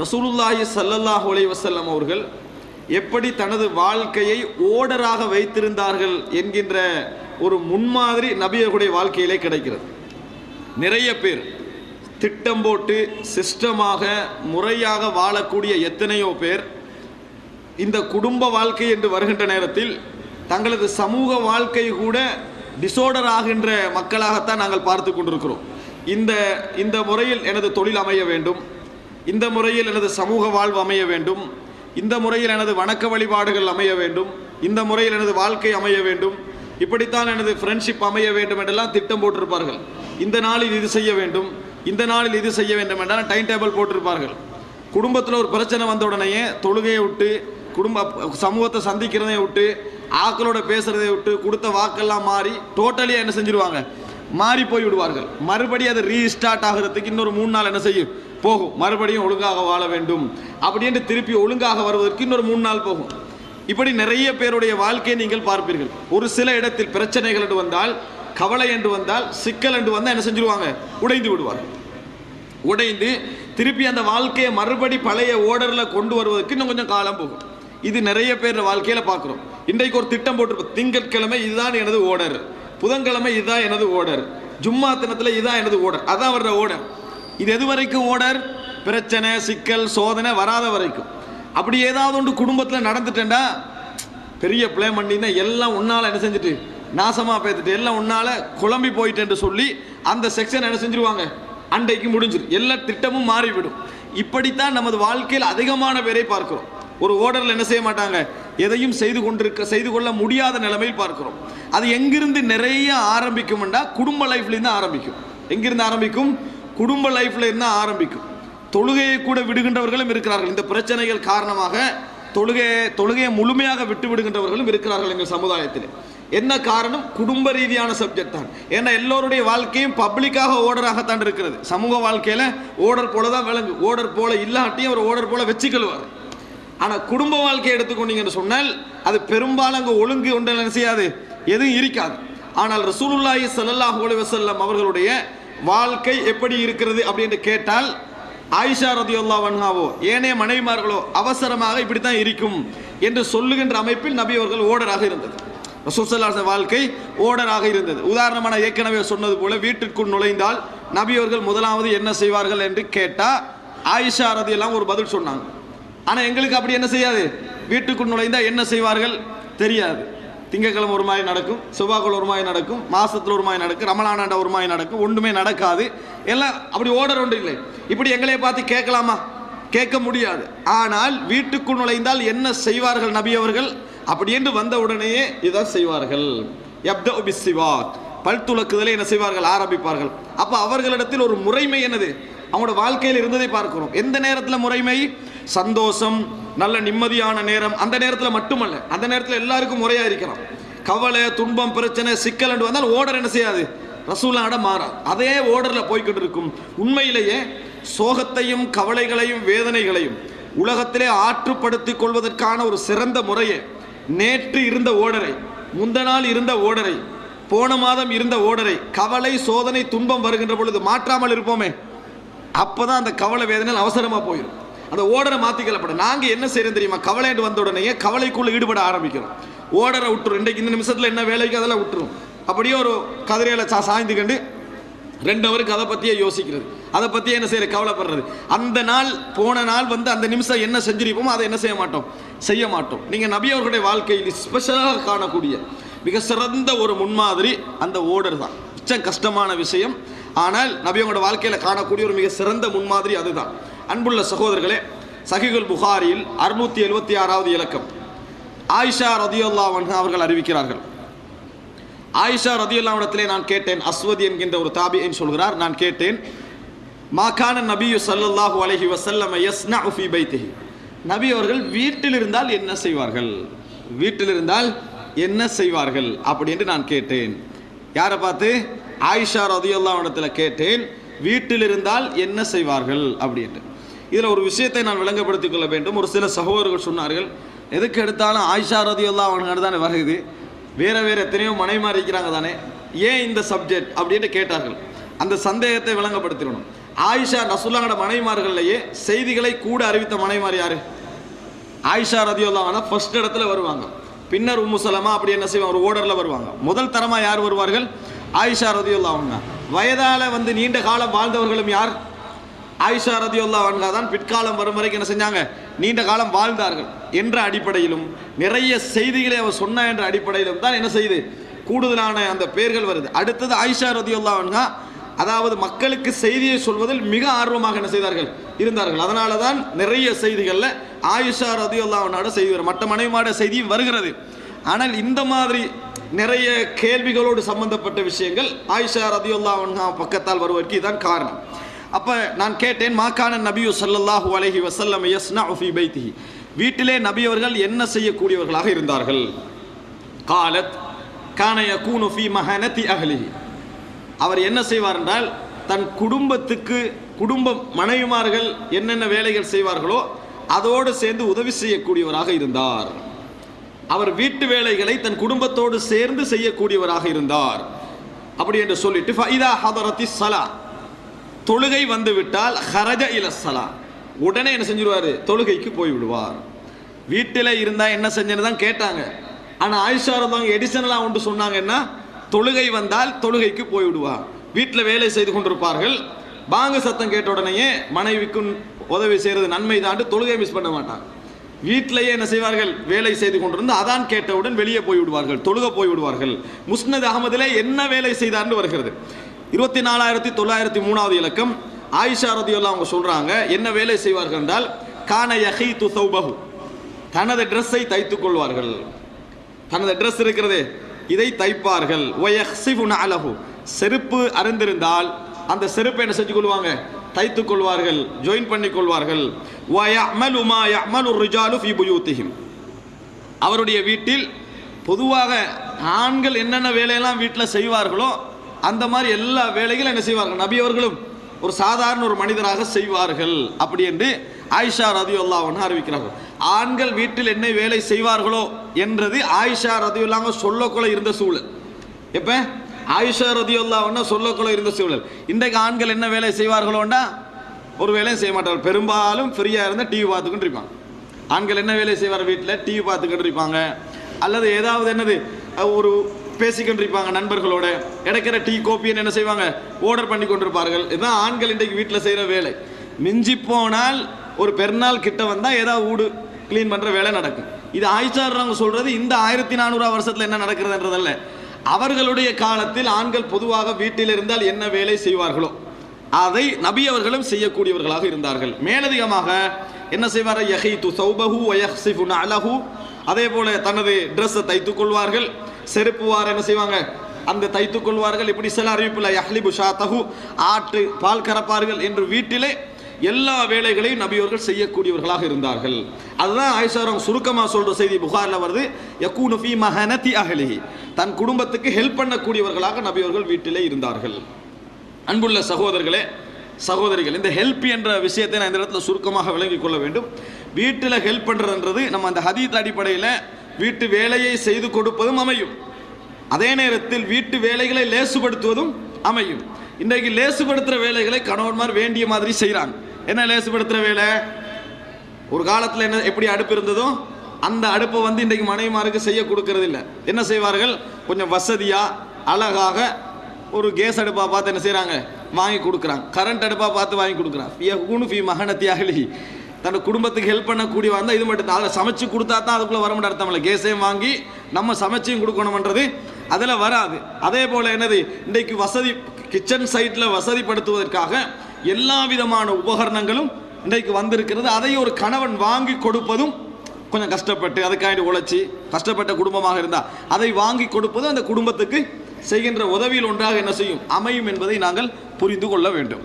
ரசூலுல்லாஹி சல்லல்லாஹ் உலை வசல்லம் அவர்கள் எப்படி தனது வாழ்க்கையை ஓடராக வைத்திருந்தார்கள் என்கின்ற ஒரு முன்மாதிரி நபியர்களுடைய வாழ்க்கையிலே கிடைக்கிறது. நிறைய பேர் திட்டம் போட்டு சிஸ்டமாக முறையாக வாழக்கூடிய எத்தனையோ பேர் இந்த குடும்ப வாழ்க்கை என்று வருகின்ற நேரத்தில் தங்களது சமூக வாழ்க்கை கூட டிசோர்டர் ஆகின்ற மக்களாகத்தான் நாங்கள் பார்த்து கொண்டிருக்கிறோம். இந்த இந்த முறையில் எனது தொழில் அமைய வேண்டும். இந்த முறையில் எனது சமூக வாழ்வு அமைய வேண்டும். இந்த முறையில் எனது வணக்க வழிபாடுகள் அமைய வேண்டும். இந்த முறையில் எனது வாழ்க்கை அமைய வேண்டும். இப்படித்தான் எனது ஃப்ரெண்ட்ஷிப் அமைய வேண்டும் என்றெல்லாம் திட்டம் போட்டிருப்பார்கள். இந்த நாளில் இது செய்ய வேண்டும். இந்த நாளில் இது செய்ய வேண்டும் என்றால் டைம் டேபிள் போட்டிருப்பார்கள். குடும்பத்தில் ஒரு பிரச்சனை வந்த உடனேயே தொழுகையை விட்டு குடும்ப சமூகத்தை சந்திக்கிறதை விட்டு ஆக்களோட பேசுறதை விட்டு கொடுத்த வாக்கெல்லாம் மாறி டோட்டலியாக என்ன செஞ்சிருவாங்க? மாறி போய் விடுவார்கள் மறுபடியும் அது ரீஸ்டார்ட் ஆகிறதுக்கு இன்னொரு மூணு நாள் என்ன செய்யும்? போகும். மறுபடியும் ஒழுங்காக வாழ வேண்டும். அப்படின்ட்டு திருப்பி ஒழுங்காக வருவதற்கு இன்னொரு மூணு நாள் போகும். இப்படி நிறைய பேருடைய வாழ்க்கையை நீங்கள் பார்ப்பீர்கள். ஒரு சில இடத்தில் பிரச்சனைகள் என்று வந்தால் கவலை என்று வந்தால் சிக்கல் என்று வந்தால் என்ன செஞ்சிருவாங்க? உடைந்து விடுவார் உடைந்து திருப்பி அந்த வாழ்க்கையை மறுபடி பழைய ஓர்டரில் கொண்டு வருவதற்கு இன்னும் கொஞ்சம் காலம் போகும். இது நிறைய பேர் வாழ்க்கையில் பார்க்குறோம். இன்றைக்கு ஒரு திட்டம் போட்டிருப்போம். திங்கட்கிழமை இதுதான் எனது ஓர்டர் புதன்கிழமை இதுதான் எனது ஓர்டர் ஜும்மா தினத்தில் இதுதான் எனது ஓர்டர் அதான் வர்ற ஓர்டர் இது எது வரைக்கும் ஓடர்? பிரச்சனை சிக்கல் சோதனை வராத வரைக்கும். அப்படி ஏதாவது ஒன்று குடும்பத்தில் நடந்துட்டேன்டா பெரிய ப்ளே பண்ணினா எல்லாம் உன்னால் என்ன செஞ்சுட்டு? நாசமாக பேத்துட்டு. எல்லாம் உன்னால குழம்பி போயிட்டேன்னு சொல்லி அந்த செக்ஷன் என்ன செஞ்சிருவாங்க? அண்டைக்கு முடிஞ்சிடும் எல்லா திட்டமும் மாறிவிடும். இப்படித்தான் நமது வாழ்க்கையில் அதிகமான பேரை பார்க்கிறோம். ஒரு ஓடரில் என்ன செய்ய மாட்டாங்க? எதையும் செய்து கொண்டிருக்க செய்து கொள்ள முடியாத நிலைமையில் பார்க்கிறோம். அது எங்கிருந்து நிறைய ஆரம்பிக்கும்னா குடும்ப லைஃப்லேருந்து ஆரம்பிக்கும். எங்கிருந்து ஆரம்பிக்கும்? குடும்ப லைஃப்ல என்ன ஆரம்பிக்கும்? தொழுகையை கூட விடுகின்றவர்களும் இருக்கிறார்கள். இந்த பிரச்சனைகள் காரணமாக தொழுகையை தொழுகையை முழுமையாக விட்டு விடுகின்றவர்களும் இருக்கிறார்கள் எங்கள் சமுதாயத்தில். என்ன காரணம்? குடும்ப ரீதியான சப்ஜெக்ட் தான். ஏன்னா எல்லோருடைய வாழ்க்கையும் பப்ளிக்காக ஓடராகத்தான் இருக்கிறது. சமூக வாழ்க்கையில் ஓடர் போல தான் விளங்கு ஓடர் போல இல்லாட்டியும் அவர் ஓடர் போல வச்சுக்கொள்வார். ஆனால் குடும்ப வாழ்க்கையை எடுத்துக்கொண்டீங்கன்னு சொன்னால் அது பெரும்பாலும் அங்கே ஒழுங்கு ஒன்று என்ன செய்யாது? எதுவும் இருக்காது. ஆனால் ரசூலுல்லாஹி சல்லாஹ் அலி வசல்லம் அவர்களுடைய வாழ்க்கை எப்படி இருக்கிறது அப்படின்னு கேட்டால் ஆயிஷா ரதியுல்லா வன்ஹாவோ ஏனைய மனைவிமார்களோ அவசரமாக இப்படித்தான் இருக்கும் என்று சொல்லுகின்ற அமைப்பில் நபி அவர்கள் ஓடராக இருந்தது. ரசூசல்லாச வாழ்க்கை ஓடராக இருந்தது. உதாரணமான ஏற்கனவே சொன்னது போல வீட்டிற்குள் நுழைந்தால் நபி அவர்கள் முதலாவது என்ன செய்வார்கள் என்று கேட்டால் ஆயிஷா ரதியெல்லாம் ஒரு பதில் சொன்னாங்க. ஆனால் எங்களுக்கு அப்படி என்ன செய்யாது? வீட்டுக்குள் நுழைந்தால் என்ன செய்வார்கள்? தெரியாது. திங்கக்கிழமை ஒரு மாதிரி நடக்கும் செவ்வாய்க்கிழமை ஒரு மாதிரி நடக்கும் மாசத்துல ஒரு மாதிரி நடக்கும் ரமலானாண்ட ஒரு மாதிரி நடக்கும் ஒன்றுமே நடக்காது. எல்லாம் அப்படி ஓடர் ஒன்று இல்லை. இப்படி எங்களையே பார்த்து கேட்கலாமா? கேட்க முடியாது. ஆனால் வீட்டுக்குள் நுழைந்தால் என்ன செய்வார்கள் நபி அவர்கள்? அப்படி என்று வந்த உடனேயே இதான் செய்வார்கள். யப்த பிசிவாக் பல் துலக்குதலை என்ன செய்வார்கள்? ஆரம்பிப்பார்கள். அப்போ அவர்களிடத்தில் ஒரு முறைமை என்னது? அவங்களோட வாழ்க்கையில் இருந்ததை பார்க்கிறோம். எந்த நேரத்தில் முறைமை? சந்தோஷம் நல்ல நிம்மதியான நேரம் அந்த நேரத்தில் மட்டுமல்ல அந்த நேரத்தில் எல்லாருக்கும் முறையாக இருக்கிறோம் கவலை துன்பம் பிரச்சனை சிக்கல் என்று வந்தால் ஓடர் என்ன செய்யாது? ரசூலாட மாறாது. அதே ஓடரில் போய்கிட்டு இருக்கும். உண்மையிலேயே சோகத்தையும் கவலைகளையும் வேதனைகளையும் உலகத்திலே ஆற்றுப்படுத்திக் கொள்வதற்கான ஒரு சிறந்த முறையை நேற்று இருந்த ஓடரை முந்த நாள் இருந்த ஓடரை போன மாதம் இருந்த ஓடரை கவலை சோதனை துன்பம் வருகின்ற பொழுது மாற்றாமல் இருப்போமே. அப்போதான் அந்த கவலை வேதனை அவசரமாக போயிடும் அந்த ஓடரை மாற்றிக்கலப்பட நாங்கள் என்ன செய்யறோம் தெரியுமா? கவலைட்டு வந்த உடனே கவலைக்குள்ளே ஈடுபட ஆரம்பிக்கிறோம். ஓடரை விட்டுரும். இன்றைக்கு இந்த நிமிஷத்தில் என்ன வேலைக்கு அதெல்லாம் விட்டுரும். அப்படியே ஒரு கதிரையில் சா சாய்ந்து கண்டு ரெண்டு அவருக்கு அதை பற்றியே யோசிக்கிறது. அதை பற்றியே என்ன செய்யற கவலைப்படுறது. அந்த நாள் போன நாள் வந்து அந்த நிமிஷம் என்ன செஞ்சிருப்போமோ அதை என்ன செய்ய மாட்டோம்? செய்ய மாட்டோம். நீங்கள் நபி அவர்களுடைய வாழ்க்கையில் ஸ்பெஷலாக காணக்கூடிய மிக சிறந்த ஒரு முன்மாதிரி அந்த ஓடர் தான். மிச்சம் கஷ்டமான விஷயம். ஆனால் நபி அவங்களோட வாழ்க்கையில் காணக்கூடிய ஒரு மிக சிறந்த முன்மாதிரி அதுதான். அன்புள்ள சகோதரர்களே சஹிகுல் புகாரியில் அறுநூத்தி எழுபத்தி ஆறாவது இலக்கம். ஆயிஷா ரதியுல்லா அவர்கள் அறிவிக்கிறார்கள். ஆயிஷா ரதியுல்லாவிடத்திலே நான் கேட்டேன் அஸ்வதி என்கின்ற ஒரு தாபியன் சொல்கிறார் நான் கேட்டேன் மாகான நபியு சல்லல்லாஹு அலஹி வசல்லம் யஸ்னா ஃபி பைத்திஹி. நபி அவர்கள் வீட்டில் இருந்தால் என்ன செய்வார்கள்? வீட்டில் இருந்தால் என்ன செய்வார்கள்? அப்படி என்று நான் கேட்டேன். யாரை பார்த்து? ஆயிஷா ரதியுல்லாவிடத்துல கேட்டேன் வீட்டில் இருந்தால் என்ன செய்வார்கள்? அப்படின்ட்டு இதில் ஒரு விஷயத்தை நான் விளங்கப்படுத்திக் கொள்ள வேண்டும். ஒரு சில சகோதரர்கள் சொன்னார்கள் எதுக்கு எடுத்தாலும் ஆயிஷா ரதியுல்லா அவனுக்கு தானே வருது வேற வேற எத்தனையோ மனைமாரி இருக்கிறாங்க தானே? ஏன் இந்த சப்ஜெக்ட் அப்படின்ட்டு கேட்டார்கள். அந்த சந்தேகத்தை விளங்கப்படுத்திடணும். ஆயிஷா நசுல்லாங்கட மனைமார்கள்லையே செய்திகளை கூட அறிவித்த மனைமார் யாரு? ஆயிஷா ரதியுல்லாஹனா ஃபர்ஸ்ட் இடத்துல வருவாங்க. பின்னர் உம்மு சலமா அப்படி என்ன செய்வாங்க? ஒரு ஓர்டரில் வருவாங்க. முதல் தரமாக யார் வருவார்கள்? ஆயிஷா ரதியுல்லாஹா வயதால் வந்து நீண்ட காலம் வாழ்ந்தவர்களும் யார்? ஆயிஷா ரதியுல்லாஹா தான் பிற்காலம் வரும் வரைக்கும் என்ன செஞ்சாங்க? நீண்ட காலம் வாழ்ந்தார்கள். என்ற அடிப்படையிலும் நிறைய செய்திகளை அவர் சொன்ன என்ற அடிப்படையிலும் தான் என்ன செய்யுது கூடுதலான அந்த பெயர்கள் வருது. அடுத்தது ஆயிஷா ரதியுல்லாஹா அதாவது மக்களுக்கு செய்தியை சொல்வதில் மிக ஆர்வமாக என்ன செய்தார்கள்? இருந்தார்கள். அதனால தான் நிறைய செய்திகளில் ஆயிஷா ரதியுல்லாவோட செய்தி வரும். மற்ற மனைவிமாட செய்தியும் வருகிறது. ஆனால் இந்த மாதிரி நிறைய கேள்விகளோடு சம்பந்தப்பட்ட விஷயங்கள் ஆயிஷா ரதியுல்லா பக்கத்தால் வருவதற்கு இதுதான் காரணம். அப்போ நான் கேட்டேன் மாக்கான நபியு ஸல்லல்லாஹு அலஹி வசல்லம் யஸ்னா ஃபி பைத்திஹி. வீட்டிலே நபியவர்கள் என்ன செய்யக்கூடியவர்களாக இருந்தார்கள்? காலத் கானைய யகூனு ஃபி மஹனதி அஹ்லிஹி. அவர் என்ன செய்வார் என்றால் தன் குடும்பத்துக்கு குடும்ப மனைவிமார்கள் என்னென்ன வேலைகள் செய்வார்களோ அதோடு சேர்ந்து உதவி செய்யக்கூடியவராக இருந்தார். அவர் வீட்டு வேலைகளை தன் குடும்பத்தோடு சேர்ந்து செய்யக்கூடியவராக இருந்தார். அப்படி என்று சொல்லிட்டு ஃபைதா ஹதரத்தி சலா தொழுகை வந்து விட்டால் ஹரஜ இலசலா உடனே என்ன செஞ்சிருவார்? தொழுகைக்கு போய் விடுவார் வீட்டில் இருந்தால் என்ன செஞ்சேன்னு தான் கேட்டாங்க. ஆனால் ஆயிஷா தான் எடிஷனலாக ஒன்று சொன்னாங்கன்னா தொழுகை வந்தால் தொழுகைக்கு போய் விடுவார் வீட்டில் வேலை செய்து கொண்டிருப்பார்கள். பாங்கு சத்தம் கேட்ட உடனேயே மனைவிக்கும் உதவி செய்கிறது நன்மை தாண்டு தொழுகை மிஸ் பண்ண மாட்டாங்க. வீட்டிலேயே என்ன செய்வார்கள்? வேலை செய்து கொண்டிருந்து அதான் கேட்டவுடன் வெளியே போய் விடுவார்கள் தொழுக போய் விடுவார்கள் முஸ்னத் அகமதிலே என்ன வேலை செய்தார்னு வருகிறது. இருபத்தி நாலாயிரத்தி தொள்ளாயிரத்தி மூணாவது இலக்கம். ஆயிஷா ரதியுல்லா அவங்க சொல்றாங்க என்ன வேலை செய்வார்கள் என்றால் கான யஹி து சௌபஹு. தனது ட்ரெஸ்ஸை தைத்துக் கொள்வார்கள். தனது ட்ரெஸ் இருக்கிறதே இதை தைப்பார்கள். ஒயஹ்சிஃபு நஅலஹு. செருப்பு அறிந்திருந்தால் அந்த செருப்பை என்ன செஞ்சு கொள்வாங்க? தைத்துக் கொள்வார்கள் ஜாயின் பண்ணி கொள்வார்கள். வயஅமலு மா யஅமலு ரிஜாலு ஃபீ புயூத்திஹிம் அவருடைய வீட்டில் பொதுவாக ஆண்கள் என்னென்ன வேலையெல்லாம் வீட்டில் செய்வார்களோ அந்த மாதிரி எல்லா வேலைகளும் என்ன செய்வார்கள்? நபி அவர்களும் ஒரு சாதாரண ஒரு மனிதராக செய்வார்கள். அப்படி என்று ஆயிஷா ரதியுல்லா அறிவிக்கிறார்கள். ஆண்கள் வீட்டில் என்ன வேலை செய்வார்களோ என்றது ஆயிஷா ரதியுல்லாங்க சொல்லக்குள்ள இருந்த சூழல். எப்போ? ஆயிஷா ரதியுல்லாவன்னா சொல்லக்குள்ள இருந்த சூழல். இன்றைக்கு ஆண்கள் என்ன வேலை செய்வார்களோண்டா ஒரு வேலையும் செய்ய மாட்டார்கள். பெரும்பாலும் ஃப்ரீயாக இருந்தால் டிவி பார்த்துக்கிட்டு இருப்பாங்க. ஆண்கள் என்ன வேலை செய்வார் வீட்டில்? டிவி பார்த்துக்கிட்டு இருப்பாங்க. அல்லது ஏதாவது என்னது ஒரு பேசிக்கொண்டிருப்பாங்க நண்பர்களோட. கிடைக்கிற டீ கோப்பின்னு என்ன செய்வாங்க? ஆர்டர் பண்ணி கொண்டிருப்பார்கள். இதுதான் ஆண்கள் இன்றைக்கு வீட்டில் செய்கிற வேலை. மிஞ்சி போனால் ஒரு பெருநாள் கிட்ட வந்தால் ஏதாவது வீடு க்ளீன் பண்ணுற வேலை நடக்கும். இது ஆயிச்சாடுறவங்க சொல்கிறது இந்த ஆயிரத்தி நானூறு வருஷத்தில் என்ன நடக்கிறதுன்றதல்ல. அவர்களுடைய காலத்தில் ஆண்கள் பொதுவாக வீட்டில் இருந்தால் என்ன வேலை செய்வார்களோ அதை நபி அவர்களும் செய்யக்கூடியவர்களாக இருந்தார்கள். மேலதிகமாக என்ன செய்வார் யஹை து சௌபஹு வயஹ்சிஃபு அலஹு அதே போல தனது ட்ரெஸ்ஸை தைத்துக் கொள்வார்கள். செருப்புவார் என்ன செய்வாங்க? அந்த தைத்து கொள்வார்கள். இப்படி சில அறிவிப்பில் யஹ்லிபு ஷாத்தஹு ஆட்டு பால் கறப்பார்கள் என்று வீட்டிலே எல்லா வேலைகளையும் நபியவர்கள் செய்யக்கூடியவர்களாக இருந்தார்கள். அதுதான் ஆயிஷாரம் சுருக்கமாக சொல்கிற செய்தி புகாரில் வருது. யக்கூனு ஃபீ மஹனதி அஹ்லிஹி தன் குடும்பத்துக்கு ஹெல்ப் பண்ணக்கூடியவர்களாக நபியவர்கள் வீட்டிலே இருந்தார்கள். அன்புள்ள சகோதரர்களே சகோதரிகள் இந்த ஹெல்ப் என்ற விஷயத்தை நான் இந்த இடத்துல சுருக்கமாக விளங்கிக் கொள்ள வேண்டும். வீட்டில் ஹெல்ப் பண்ணுறதுன்றது நம்ம அந்த ஹதீத் அடிப்படையில் வீட்டு வேலையை செய்து கொடுப்பதும் அமையும். அதே நேரத்தில் வீட்டு வேலைகளை லேசுபடுத்துவதும் அமையும். இன்றைக்கு லேசுபடுத்துகிற வேலைகளை கணவன்மார் வேண்டிய மாதிரி செய்கிறாங்க என்ன லேசுபடுத்துகிற வேலை? ஒரு காலத்தில் என்ன எப்படி அடுப்பு இருந்ததோ அந்த அடுப்பை வந்து இன்றைக்கு மனைவிமாருக்கு செய்ய கொடுக்கறது இல்லை என்ன செய்வார்கள்? கொஞ்சம் வசதியாக அழகாக ஒரு கேஸ் அடுப்பாக பார்த்து என்ன செய்கிறாங்க வாங்கி கொடுக்குறாங்க. கரண்ட் அடுப்பாக பார்த்து வாங்கி கொடுக்குறாங்க. ஹூனு ஃபி மகனத்தி தன்னோட குடும்பத்துக்கு ஹெல்ப் பண்ணக்கூடிய வந்தால் இது மட்டும் தான். அதில் சமைச்சு கொடுத்தா தான் அதுக்குள்ளே வர முடியாது அர்த்தம் இல்லை. கேஸையும் வாங்கி நம்ம சமைச்சியும் கொடுக்கணுமன்றது அதில் வராது. அதே போல் என்னது? இன்றைக்கு வசதி கிச்சன் சைட்டில் வசதிப்படுத்துவதற்காக எல்லா விதமான உபகரணங்களும் இன்றைக்கு வந்திருக்கிறது. அதை ஒரு கணவன் வாங்கி கொடுப்பதும் கொஞ்சம் கஷ்டப்பட்டு அதுக்காண்டி உழைச்சி கஷ்டப்பட்ட குடும்பமாக இருந்தால் அதை வாங்கி கொடுப்பதும் அந்த குடும்பத்துக்கு செய்கின்ற உதவியில் ஒன்றாக என்ன செய்யும்? அமையும் என்பதை நாங்கள் புரிந்து கொள்ள வேண்டும்.